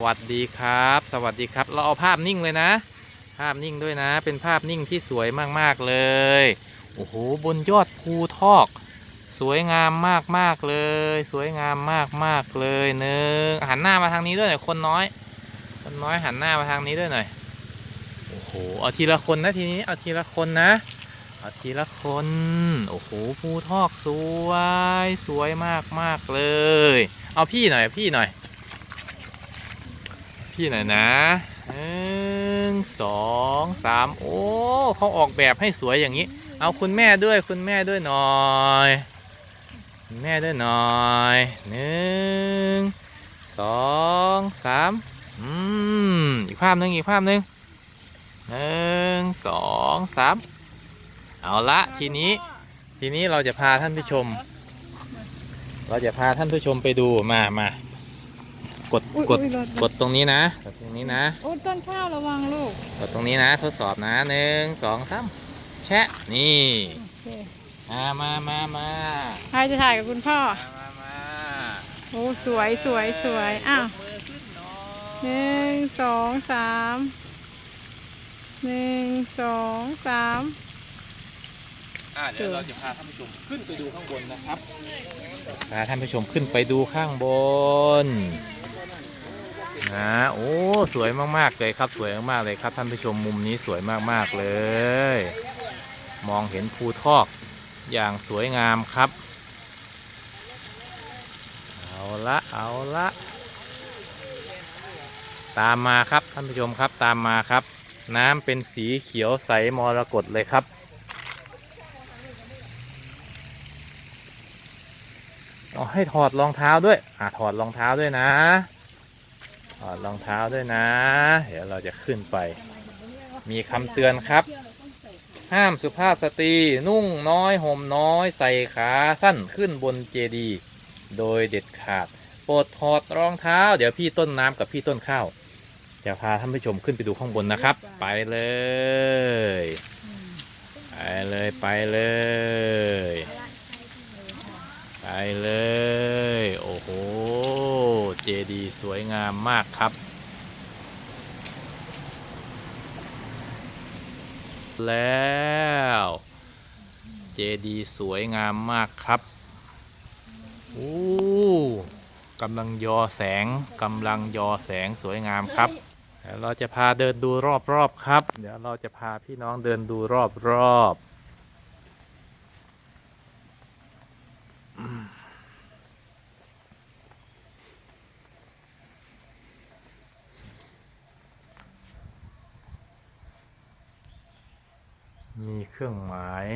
สวัสดีครับ สวัสดีครับ เราเอาภาพนิ่งเลยนะ ภาพนิ่งด้วยนะ เป็นภาพนิ่งที่สวยมากๆเลย โอ้โห บนยอดภูทอก สวยงามมากๆเลย สวยงามมากๆเลยหนึ่งหันหน้ามาทางนี้ด้วยหน่อย คนน้อย คนน้อยหันหน้ามาทางนี้ด้วยหน่อย โอ้โห เอาทีละคนนะทีนี้ เอาทีละคนนะ เอาทีละคน โอ้โห ภูทอกสวย สวยมากๆเลย เอาพี่หน่อย พี่หน่อย พี่หน่อยนะหนึ่งสองสามโอ้เขาออกแบบให้สวยอย่างนี้ เอาคุณแม่ด้วยคุณแม่ด้วยหน่อยคุณแม่ด้วยหน่อยหนึ่งสองสามอืมอีกภาพหนึ่งอีกภาพหนึ่งหนึ่งสองสามเอาละทีนี้ทีนี้เราจะพาท่านผู้ชม เราจะพาท่านผู้ชมไปดูมามา กดอุ๊ยกดอุ๊ยรถ กดตรงนี้นะกดตรงนี้นะโอ้ต้นข้าวระวังลูกกดตรงนี้นะทดสอบนะหนึ่งสองสามแชะนี่โอเคมามามามาใครจะถ่ายกับคุณพ่อ มามามาโอ้สวยสวยสวยอ้าว ยกมือขึ้นหน่อหยนึ่งสองสามหนึ่งสองสามอะเดี๋ยวเราจะพาท่านผู้ชมขึ้นไปดูข้างบนนะครับพาท่านผู้ชมขึ้นไปดูข้างบน นะโอ้สวยมากๆเลยครับสวยมากๆเลยครับท่านผู้ชมมุมนี้สวยมากๆเลย มองเห็นภูทอกอย่างสวยงามครับ เอาละเอาละตามมาครับท่านผู้ชมครับตามมาครับ น้ำเป็นสีเขียวใสมรกตเลยครับเอาให้ถอดรองเท้าด้วยอ่าถอดรองเท้าด้วยนะ ถอดรองเท้าด้วยนะ เดี๋ยวเราจะขึ้นไป มีคำเตือนครับ ห้ามสุภาพสตรีนุ่งน้อยห่มน้อยใส่ขาสั้นขึ้นบนเจดีย์โดยเด็ดขาด โปรดถอดรองเท้า เดี๋ยวพี่ต้นน้ำกับพี่ต้นข้าวจะพาท่านผู้ชมขึ้นไปดูข้างบนนะครับ ไปเลย ไปเลยไปเลย ไปเลย โอ้โห เจดีสวยงามมากครับ แล้ว เจดีสวยงามมากครับโอ้กำลังยอแสงกำลังยอแสงสวยงามครับเดี๋ยวเราจะพาเดินดูรอบๆครับ เดี๋ยวเราจะพาพี่น้องเดินดูรอบๆ มีเครื่องหมาย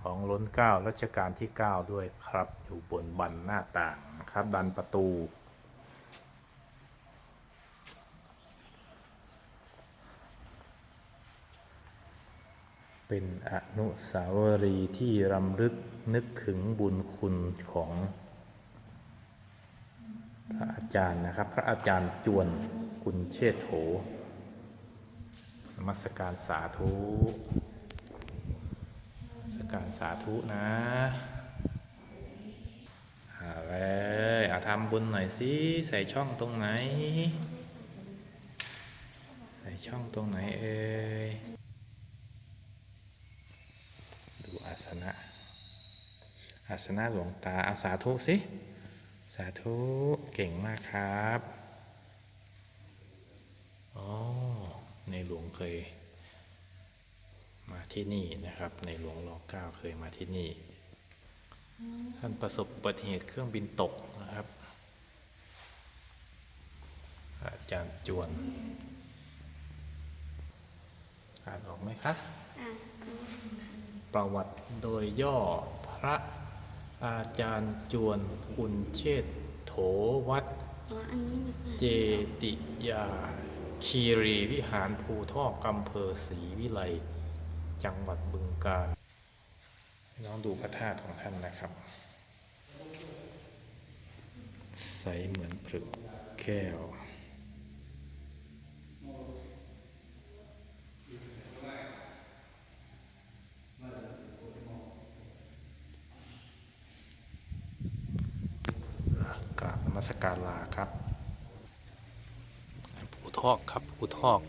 ของล้นเก้ารัชกาลที่ 9 ด้วยครับ อยู่บนบันหน้าต่างนะครับ ดันประตู เป็นอนุสาวรีย์ที่รำลึกนึกถึงบุญคุณของพระอาจารย์นะครับ พระอาจารย์จวนกุลเชษโถนมัสการสาธุสการสาธุนะเอาเลยเอาทำบุญหน่อยสิใส่ช่องตรงไหน ใส่ช่องตรงไหนเอ่ย ดู อาสนะ อาสนะหลวงตาอาสาธุสิ สาธุ เก่งมากครับ อ๋อ ในหลวงเคย มาที่นี่นะครับ ในหลวงรอเก้าเคยมาที่นี่ ท่านประสบอุบัติเหตุเครื่องบินตกนะครับ อาจารย์จวนอ่านออกไหมคะ ประวัติโดยย่อพระอาจารย์จวนกุลเชษโถวัด เจติยา คีรีวิหารภูทอกอำเภอศรีวิไล จังหวัดบึงกาฬลองดูพระธาตุของท่านนะครับ ใสเหมือนผลึกแก้ว กราบน มัสการลาครับทอกครับภูทอก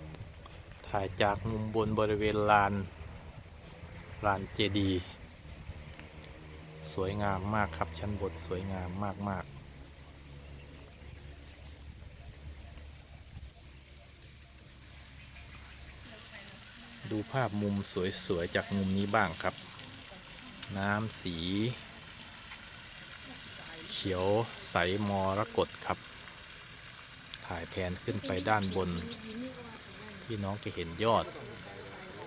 ถ่ายจากมุมบนบริเวณลาน ลานเจดี สวยงามมากครับ ชั้นบนสวยงามมากมากดูภาพมุมสวยๆ จากมุมนี้บ้างครับ น้ำสี เขียวใสมรกตครับ ถ่ายแผนขึ้นไปด้านบน พี่น้องจะเห็นยอด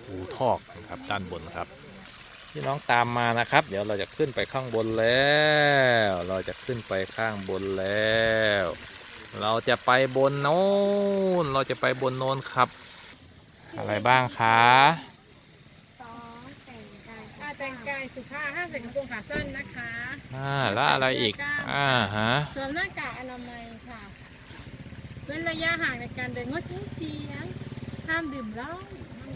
ภูทอกนะครับด้านบนครับ พี่น้องตามมานะครับ เดี๋ยวเราจะขึ้นไปข้างบนแล้ว เราจะขึ้นไปข้างบนแล้ว เราจะไปบนโน้นเราจะไปบนโน้นครับ อะไรบ้างคะ สองแต่งกาย อ่า แต่งกายสุภาพห้ามใส่กระโปรงขาสั้นนะคะอ่าแล้วอะไรอีก อ่าฮะสวมหน้ากากอนามัยค่ะเว้นระยะห่างในการเดินงดใช้เสียงห้ามดื่มเหล้า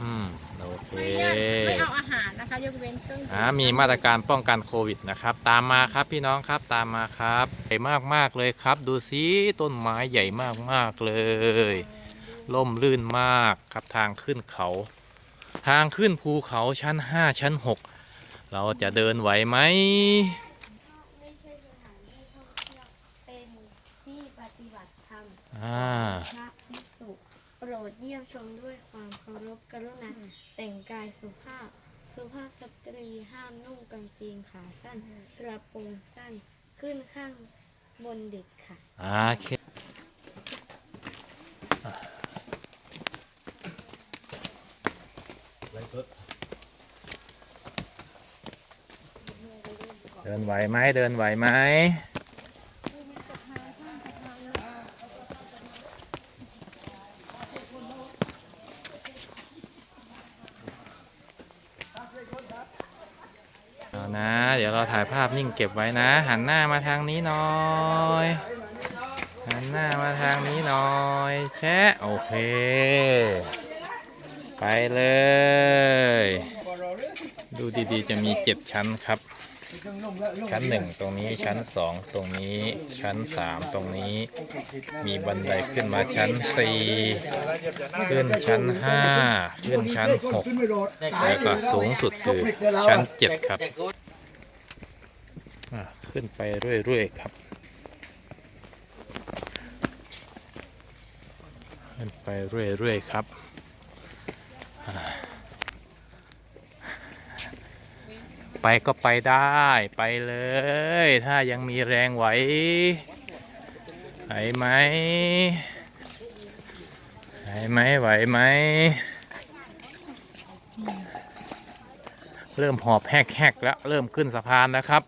อืมโอเคไม่ยากไม่เอาอาหารนะคะยกเว้นเครื่องดื่อ่ามีมาตรการป้องกันโควิดนะครับ ตามมาครับพี่น้องครับตามมาครับใหญ่มากมากๆเลยครับ ดูสิต้นไม้ใหญ่มากมากๆเลยล่มลื่นมากครับทางขึ้นเขา ทางขึ้นภูเขาชั้น 5 ชั้น 6 เราจะเดินไหวไหมไม่ใช่สถานที่ท่องเที่ยวเป็นที่ปฏิบัติธรรมอ่าพระภิกษุโปรดเยี่ยมชมด้วยความเคารพกรุณาแต่งกายสุภาพ สุภาพสตรีห้ามนุ่งกางเกงขาสั้นกระโปรงสั้นขึ้นข้างบนเด็กค่ะ โอเค ดินไหวไหมเดินไหวไหมเอานะ เดี๋ยวเราถ่ายภาพนิ่งเก็บไว้นะ หันหน้ามาทางนี้หน่อย หันหน้ามาทางนี้หน่อย แชะ โอเค ไปเลย ดูดีๆ จะมีเจ็ดชั้นครับ ชั้นหนึ่งตรงนี้ชั้นสองตรงนี้ชั้นสามตรงนี้ มีบันไดขึ้นมาชั้นสี่ขึ้นชั้นห้าขึ้นชั้นหกแล้วก็สูงสุดคือชั้นเจ็ดครับอะขึ้นไปเรื่อยๆครับขึ้นไปเรื่อยๆครับอ่า ไปก็ไปได้ไปเลย ถ้ายังมีแรงไหวไหวไหมไหวไหมไหวไหมเริ่มหอบแหกๆแล้วเริ่มขึ้นสะพานแล้วครับ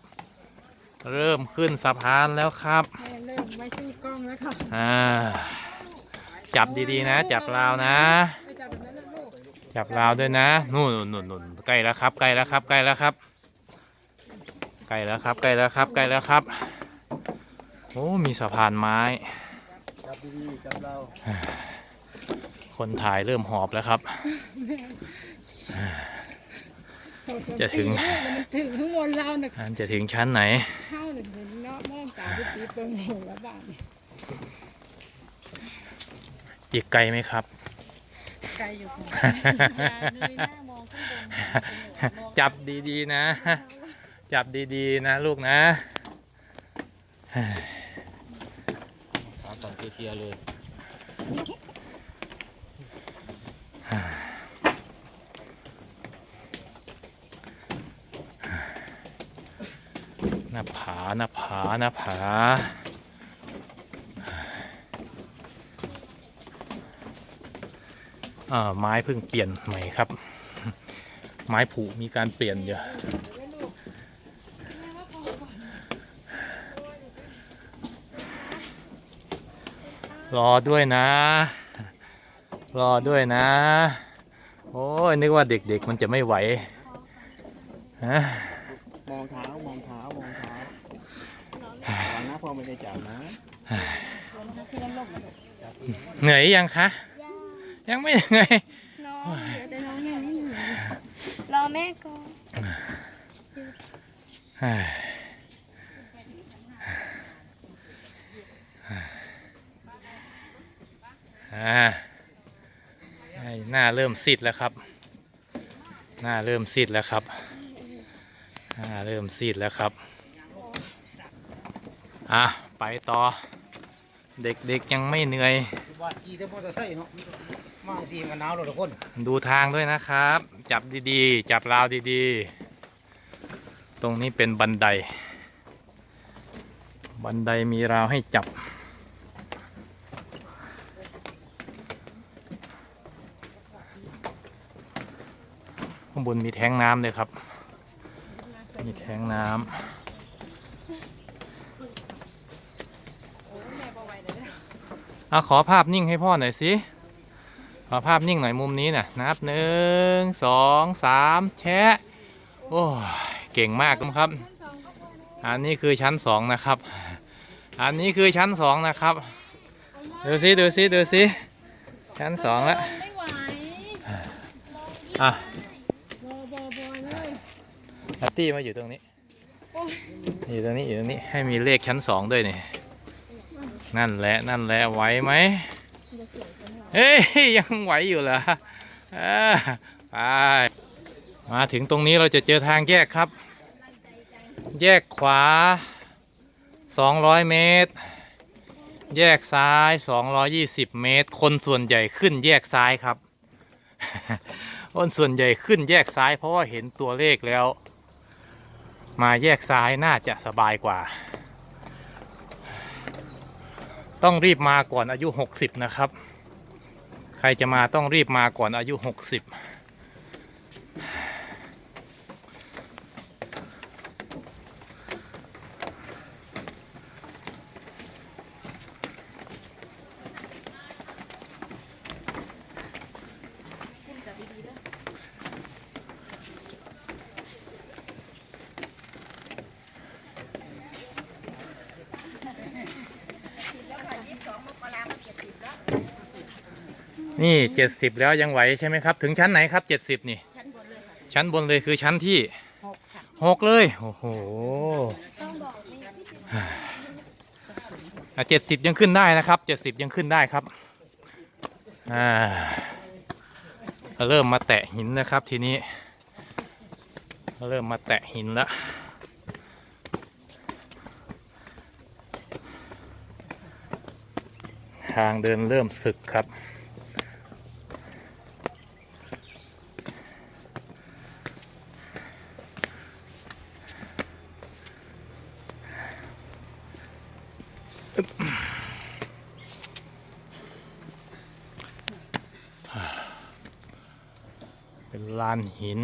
เริ่มขึ้นสะพานแล้วครับแม่เริ่มไม่ชูกล้องแล้วค่ะอ่าจับดีๆนะ จับราวนะไปจับแบบนั้นนะลูกจับราวด้วยนะนู่นนู่นนู่นใกล้แล้วครับใกล้แล้วครับใกล้แล้วครับใก ล้แล้วครับใกล้แล้วครับใกล้แล้วครับโอ้มีสะพานไม้ จับดีๆจับเราคนถ่ายเริ่มหอบแล้วครับ จะถึงโถโถมันถึงข้างบนเราเนี่ยอันจะถึงชั้นไหนเข้าหนึ่งเป็นเนาะม่อนตาที่ตีเปิงหูแล้วบ้านเนี่ยอีกไกลไหมครับ ไกลอยู่ค่ะอย่าเงยหน้ามองข้างบนมองจับดีๆนะ จับดีๆ นะลูกนะขาสั่นเคลียร์เลยหน้าผาหน้าผาหน้าผาอ่าไม้เพิ่งเปลี่ยนใหม่ครับ ไม้ผุมีการเปลี่ยนอยู่ รอด้วยนะ รอด้วยนะ โอ้ยนึกว่าเด็กๆมันจะไม่ไหวฮะมองเท้ามองเท้ามองเท้าฟังนะพ่อไม่ได้จับนะเหนื่อยยังคะ ยังไม่เหนื่อยน้องเดี๋ยวแต่น้องยังไม่เหนื่อยรอแม่ก่อน อ่าไอ้หน้าเริ่มซีดแล้วครับ หน้าเริ่มซีดแล้วครับ หน้าเริ่มซีดแล้วครับ อะ ไปต่อ เด็กๆยังไม่เหนื่อยว่าขี่แต่มอเตอร์ไซค์เนาะ มาสีมันหนาวเลยทุกคน ดูทางด้วยนะครับ จับดีๆ จับราวดีๆ ตรงนี้เป็นบันได บันไดมีราวให้จับางบนมีแท้งน้ำเลยครับ มีแท้งน้โอ้แม่บ่ไหวเลยเด้อำเอาขอภาพนิ่งให้พ่อหน่อยสิ ขอภาพนิ่งหน่อยมุมนี้น่ะ นับหนึ่งสองสามแชะ โอ้ยเก่งมากครับ อันนี้คือชั้นสองนะครับ อันนี้คือชั้นสองนะครับดูสิดูสิดูสิชั้นสองแล้วไม่ไหวอะ บอบอบอเลย นัตตี้มาอยู่ตรงนี้โอ้ยอยู่ตรงนี้อยู่ตรงนี้ให้มีเลขชั้นสองด้วยนี่ นั่นแหละนั่นแหละไหวไหมเฮ้ยยังไหวอยู่เหรอเออไปมาถึงตรงนี้เราจะเจอทางแยกครับ แยกขวา 200 เมตร แยกซ้าย 220 เมตร คนส่วนใหญ่ขึ้นแยกซ้ายครับคนส่วนใหญ่ขึ้นแยกซ้ายเพราะว่าเห็นตัวเลขแล้ว มาแยกซ้ายน่าจะสบายกว่า ต้องรีบมาก่อนอายุ 60 นะครับ ใครจะมาต้องรีบมาก่อนอายุ 60 นี่70แล้วยังไหวใช่ไหมครับ ถึงชั้นไหนครับ70นี่ ชั้นบนเลยค่ะชั้นบนเลยคือชั้นที่หกค่ะหกเลย โอ้โหต้องบอกแม่พี่จิ๋วเจ็ดสิบยังขึ้นได้นะครับเจ็ดสิบยังขึ้นได้ครับอ่าเริ่มมาแตะหินนะครับทีนี้ เริ่มมาแตะหินแล้วทางเดินเริ่มสึกครับานหิน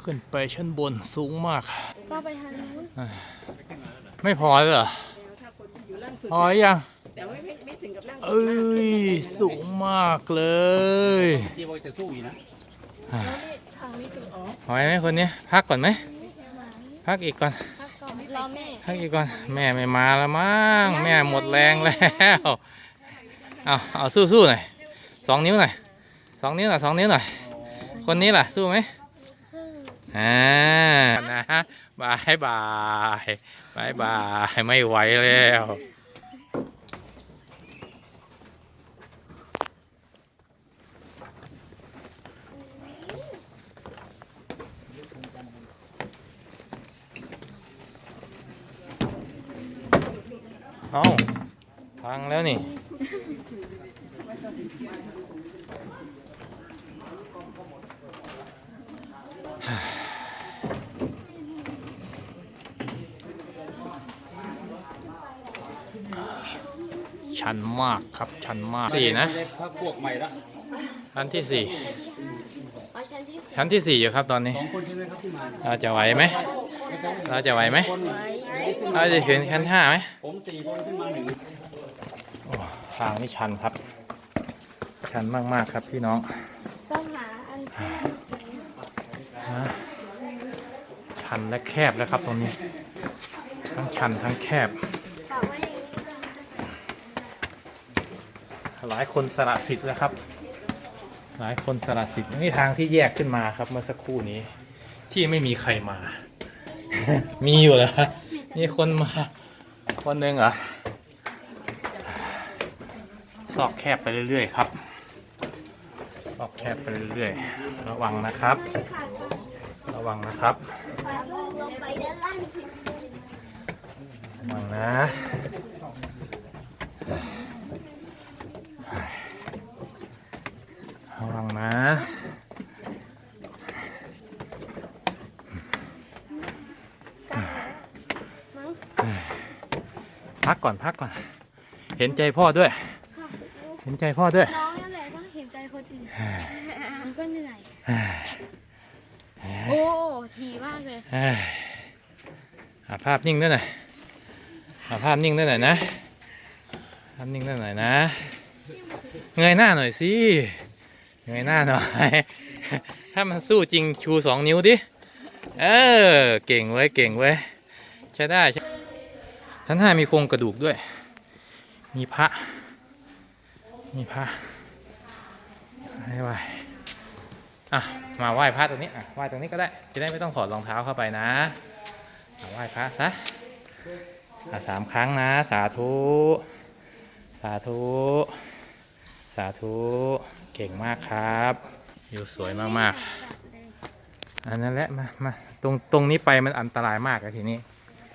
ขึ้นไปชั้นบนสูงมาก ก็ไปทางนู้นไม่พอเลยเหรอแล้วถ้าคนอยู่ล่างสุดพอยังแต่ไม่ไม่ไม่ถึงกับล่างสุดเอ้ยสูงมากเลยที่ว่าจะสู้อีกนะแล้วนี่ทางนี้คืออ๋อไหวไหมคนนี้พักก่อนไหมพักอีกก่อนพักก่อนรอแม่พักอีกก่อนแม่ไม่มาแล้วมั้งแม่หมดแรงแล้วเอาเอาสู้ๆหน่อยสองนิ้วหน่อย สองนิ้วหน่อยสองนิ้วหน่อย คนนี้ล่ะ สู้ไหมซึ่งอ่านะบายบายบายบายไม่ไหวแล้วเอาพังแล้วนี่ ชันมากครับชันมากสี่นะพักพวกใหม่ละชั้นที่สี่ชั้นที่ห้าอ๋อชั้นที่สี่ชั้นที่สี่อยู่ครับตอนนี้สองคนใช่ไหมครับที่มาเราจะไหวไหมเราจะไหวไหมคนไว้เราจะถึงชั้นห้าไหมผมสี่คนขึ้นมาหนึ่งโอ้ทางนี่ชันครับ ชันมากๆครับพี่น้อง ต้องหาอันที่ นะ ชันและแคบแล้วครับตรงนี้ ทั้งชันทั้งแคบ หลายคนสละสิทธิ์แล้วครับ หลายคนสละสิทธิ์นี่ทางที่แยกขึ้นมาครับเมื่อสักครู่นี้ ที่ไม่มีใครมา มีอยู่เหรอมีคนมา คนหนึ่งเหรอซอกแคบไปเรื่อยๆครับออกแคบไปเรื่อยๆ ระวังนะครับ ระวังนะครับลงไปด้านล่างสิระวังนะระวังนะมั้งพักก่อนพักก่อน เห็นใจพ่อด้วยค่ะเห็นใจพ่อด้วย น้องนั่นแหละต้องเห็นใจคนอื่นมันก็เหนื่อย โอ้ทีมากเลยหาภาพนิ่งด้วยหน่อยหาภาพนิ่งด้วยหน่อยนะภาพนิ่งด้วยหน่อยนะ เงยหน้าหน่อยสิเงยหน้าหน่อย ถ้ามันสู้จริงชูสองนิ้วดิ เออ เก่งเว้เก่งเว้ใช้ได้ใช้ชั้นห้ามีโครงกระดูกด้วย มีพระ มีพระให้ไหว อะมาไหว้พระตรงนี้อะไหว้ตรงนี้ก็ได้ จะได้ไม่ต้องถอดรองเท้าเข้าไปนะอะไหว้พระซะอะสามครั้งนะ สาธุ สาธุ สาธุ เก่งมากครับ อยู่สวยมากๆ อันนั้นแหละมามาตรงตรงนี้ไปมันอันตรายมากอะทีนี้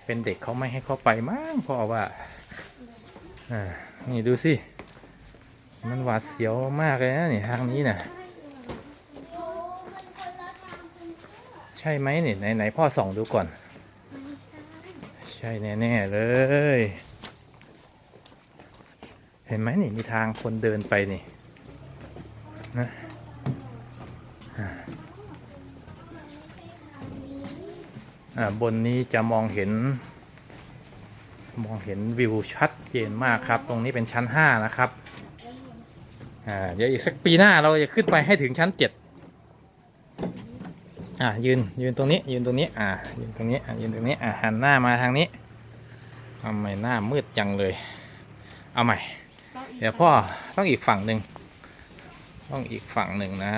เป็นเด็กเขาไม่ให้เข้าไปมั้งเพราะว่าอ่านี่ดูสิ มันหวาดเสียวมากเลยนะนี่ทางนี้น่ะ ช่ไหมนี่ไหนไหนพ่อส่องดูก่อน ใช่แน่ๆเลย เห็นไหมนี่มีทางคนเดินไปนี่นะอ่าอ่าบนนี้จะมองเห็น มองเห็นวิวชัดเจนมากครับ ตรงนี้เป็นชั้น 5 นะครับ อ่า เดี๋ยวอีกสักปีหน้าเราจะขึ้นไปให้ถึงชั้น 7 อะยืนยืนตรงนี้ยืนตรงนี้อ่ายืนตรงนี้อะยืนตรงนี้อะหันหน้ามาทางนี้ทำไมหน้ามืดจังเลย เอาใหม่ เดี๋ยวพ่อต้องอีกฝั่งหนึ่งต้องอีกฝั่งหนึ่งนะ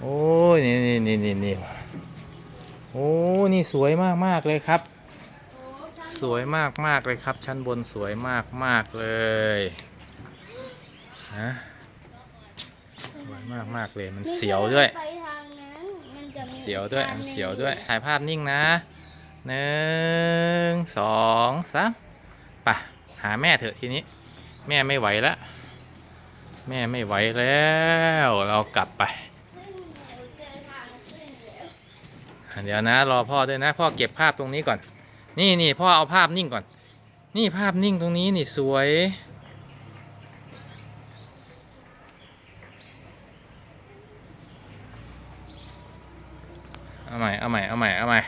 โอ้ยนี่นี่นี่นี่นี่โอ้นี่สวยมากมากๆเลยครับ สวยมากมากๆเลยครับ ชั้นบนสวยมากมากๆเลยฮะสวยมากมากๆเลยมันเสียวด้วย เสียวด้วยทางหนึ่งเสียวด้วยถ่ายภาพนิ่งนะหนึ่งสองสามไปหาแม่เถอะทีนี้ แม่ไม่ไหวแล้วแม่ไม่ไหวแล้ว เรากลับไป เดี๋ยวนะรอพ่อด้วยนะ พ่อเก็บภาพตรงนี้ก่อน นี่นี่พ่อเอาภาพนิ่งก่อน นี่ภาพนิ่งตรงนี้นี่สวย เอาใหม่ เอาใหม่ เอาใหม่ เอาใหม่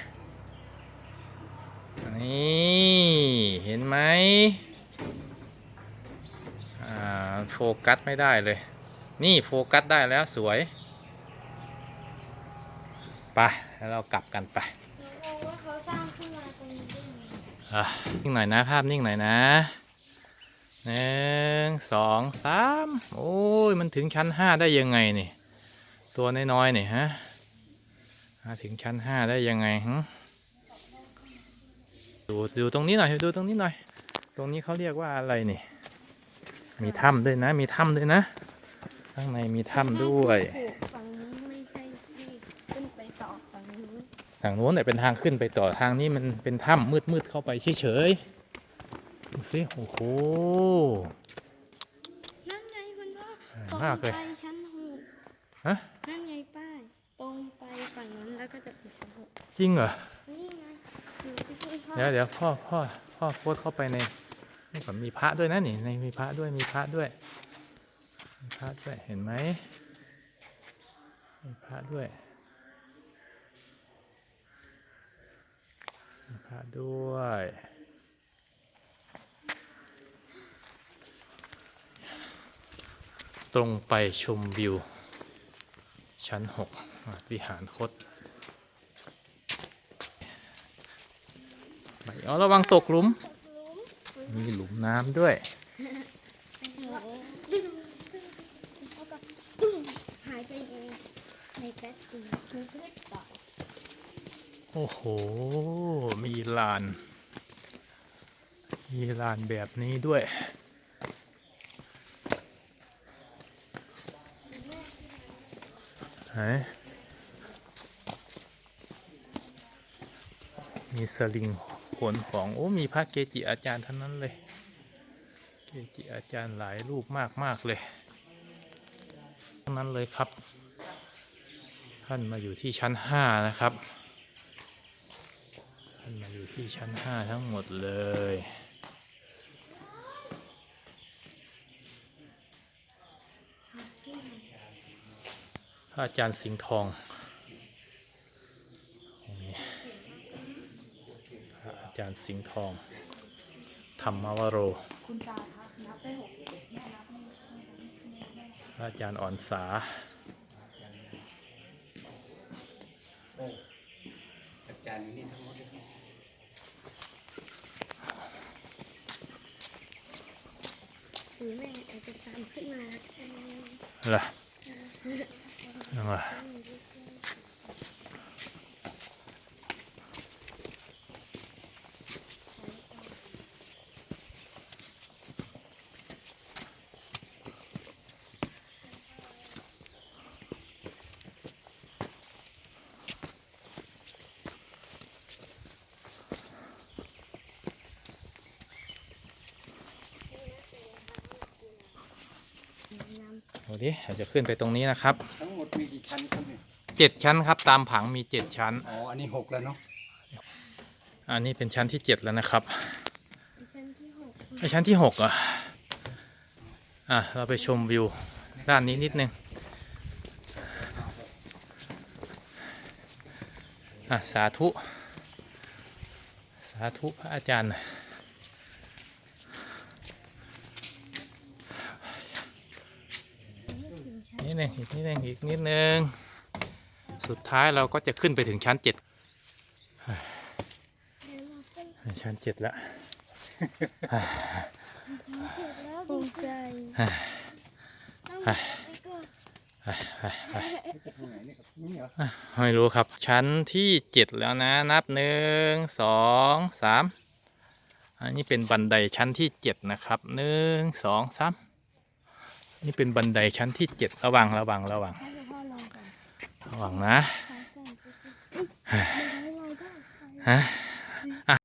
นี่ เห็นไหมอ่า โฟ กัสไม่ได้เลย นี่โฟกัสได้แล้วสวย ไปแล้วเรากลับกันไปว่าเขาสร้างขึ้นมาตรงนี้ได้ยังไงอะนิ่งหน่อยนะภาพนิ่งหน่อยนะหนึ่งสองสามโอ้ยมันถึงชั้นห้าได้ยังไงนี่ ตัวน้อยๆนี่ฮะถึงชั้นห้าได้ยังไงหึดูดูตรงนี้หน่อยดูตรงนี้หน่อย ตรงนี้เขาเรียกว่าอะไรนี่ มีถ้ำด้วยนะ มีถ้ำด้วยนะ ข้างในมีถ้ำด้วยฝั่งนี้ไม่ใช่ที่ขึ้นไปต่อฝั่งนู้นทางโน้นเนี่ยเป็นทางขึ้นไปต่อทางนี้มันเป็นถ้ำมืดมืดๆเข้าไปเฉยๆดูสิโอ้โห นั่นไงคุณพ่อสวยตรงมากเลยไปชั้นหกฮะนั่นไงป้ายตรงไปฝั่งนั้นแล้วก็จะเป็นชั้นหกจริงเหรอ นี่ไงอยู่ที่คุณพ่อเดี๋ยวเดี๋ยวพ่อพ่อพ่อโพสต์เข้าไปใน นี่ก่อนมีพระด้วยนะนี่ในมีพระด้วยมีพระด้วยมีพระด้วยเห็นไหมมีพระด้วยมีพระด้วยตรงไปชมวิว ชั้นหกวิหารคตไปเอระวังตกหลุม มีหลุมน้ำด้วย แล้วก็ตึ้งหายไปเองในแป๊บเดียวคือพืชต่อโอ้โห มีลาน มีลานแบบนี้ด้วย ไหน มีสลิง ขนของโอ้มีพระเกจิอาจารย์ทั้งนั้นเลย เกจิอาจารย์หลายรูปมากมากเลยทั้งนั้นเลยครับ ท่านมาอยู่ที่ชั้นห้านะครับ ท่านมาอยู่ที่ชั้นห้าทั้งหมดเลยอาจารย์สิงห์ทองนี่พระอา จารย์สิงห์ทอง ธรรมวโรพระอาจารย์อ่อนสา อาจารย์นี่ทั้งหมดหรือแม่อาจจะตามขึ้นมาแล้วกันล่ะ ยังไงดูดิเราจะขึ้นไปตรงนี้นะครับ ทั้งหมดมีกี่ชั้นครับเนี่ยเจ็ดชั้นครับ ตามผังมีเจ็ดชั้น อ๋อ อันนี้หกแล้วเนาะ อันนี้เป็นชั้นที่เจ็ดแล้วนะครับชั้นที่หกไอชั้นที่หกอะอะ เราไปชมวิวด้านนี้นิดนึง อะ สาธุ สาธุพระอาจารย์นิด นึงอีกนิดนึงอีกนิดนึงสุดท้ายเราก็จะขึ้นไปถึงชั้นเจ็ดชั้นเจ็ดแล้วภูมิใจอะต้องอะไปก่อนนี่เหรอไม่รู้ครับ ชั้นที่เจ็ดแล้วนะ นับหนึ่งสองสามอันนี้เป็นบันไดชั้นที่เจ็ดนะครับหนึ่งสองสาม นี่เป็นบันไดชั้นที่เจ็ดระวังระวังระวังให้พ่อลงก่อนระวังนะขาสั่นไปก่อนเอ้ยมันให้เราได้ฮะเ